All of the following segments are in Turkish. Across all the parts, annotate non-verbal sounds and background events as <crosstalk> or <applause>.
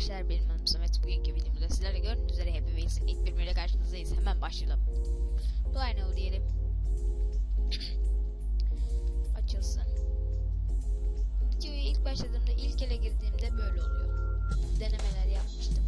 arkadaşlar benim adım Samet. Bugünkü videomda sizlerle gördüğünüz üzere Happy Wheels'in ilk bölümüyle karşınızdayız. Hemen başlayalım. Now diyelim. <clears throat> Açılsın. Videoya ilk başladığımda ilk ele girdiğimde böyle oluyor. Denemeler yapmıştım.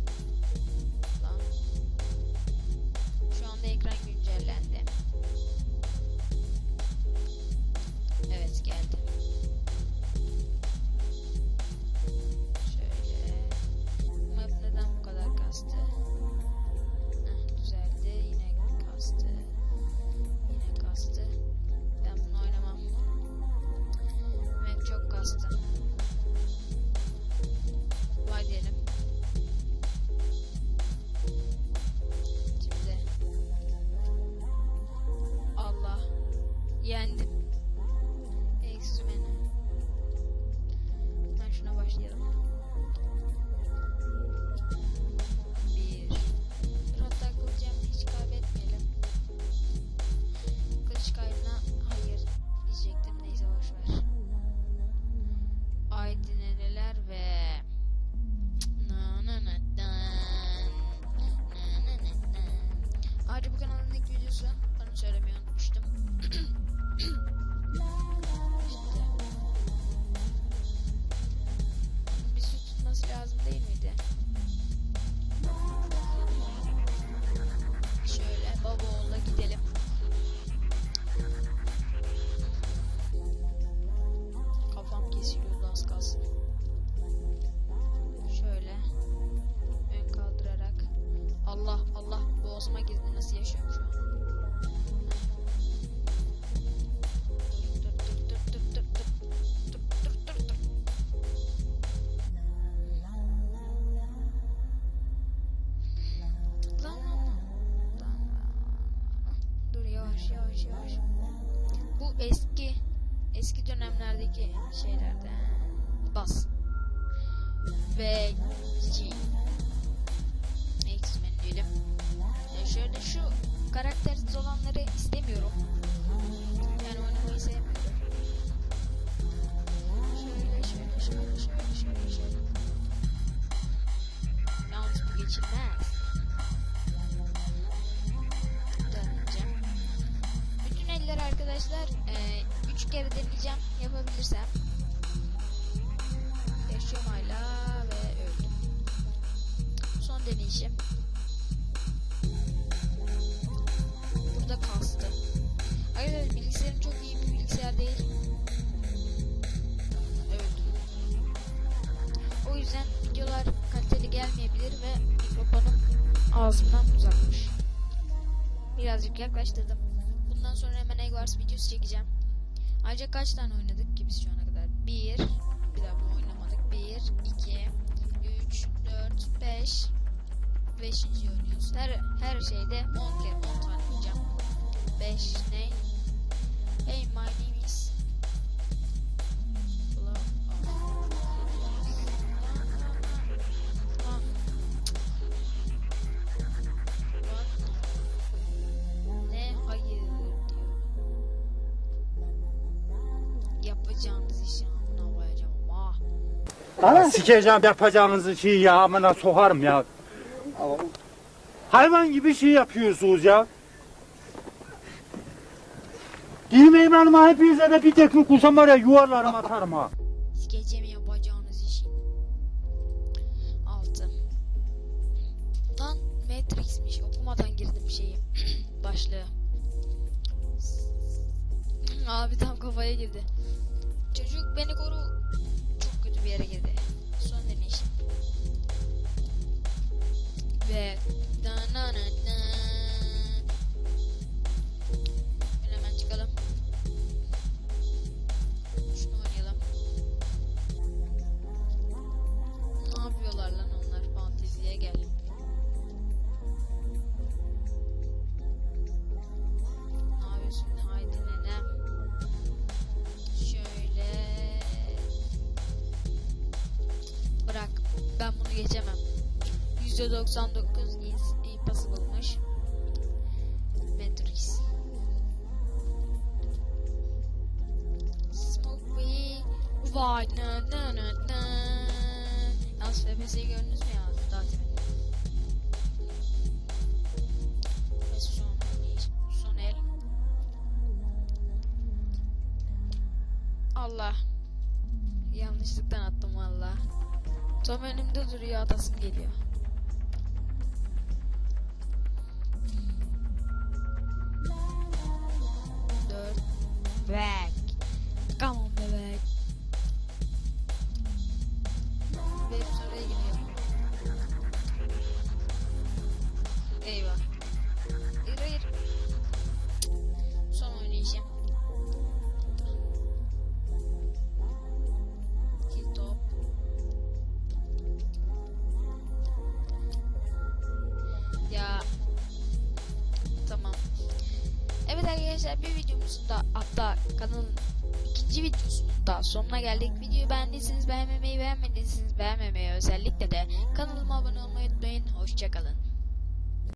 Yavaş yavaş yavaş. Bu eski eski dönemlerdeki şeylerden. Bas. Ve G. 3 kere deneyeceğim yapabilirsem. Yaşıyorum hala ve öldüm. Son deneyişim. Burada kastı. Arkadaşlar bilgisayarım çok iyi bir bilgisayar değil. Öldüm. O yüzden videolar kaliteli gelmeyebilir ve mikrofonum ağzımdan uzakmış. Birazcık yaklaştırdım. Bundan sonra hemen Egg Wars videosu çekeceğim. Ayrıca kaç tane oynadık ki biz şu ana kadar? 1 Bir daha bu oynamadık. 1 2 3 4 5 5. oynuyoruz. Her her şeyde 10 kere 10 tane oynayacağım. 5 ne? Hey my name is Ah. Sikeceğim yapacağınızı şey ya amına sokarım ya. Hayvan gibi şey yapıyorsunuz ya. Girmeyeyim hanıma hepinize de bir teknik kursam var ya yuvarlarım atarım ha. Sikeceğim yapacağınız işi. 6 Lan Matrix'miş. Okumadan girdim şeyi. <clears throat> Başlığı. Abi tam kafaya girdi. Çocuk beni koru. Bir yere girdi. Son deneyişim. Ve ben bunu geçemem. %99 is impossible'mış. Matrix. Smoke weed. Vay na na na na. Yalnız FPS'yi gördünüz mü ya? Daha temin. Allah. Yanlışlıktan attım vallahi. Tam önümde duruyor atasım geliyor. Dört. Back. Arkadaşlar bir videomuzun da hatta kanalın ikinci videosunun da sonuna geldik. Videoyu beğendiyseniz beğenmemeyi beğenmediyseniz beğenmemeyi özellikle de kanalıma abone olmayı unutmayın. Hoşçakalın.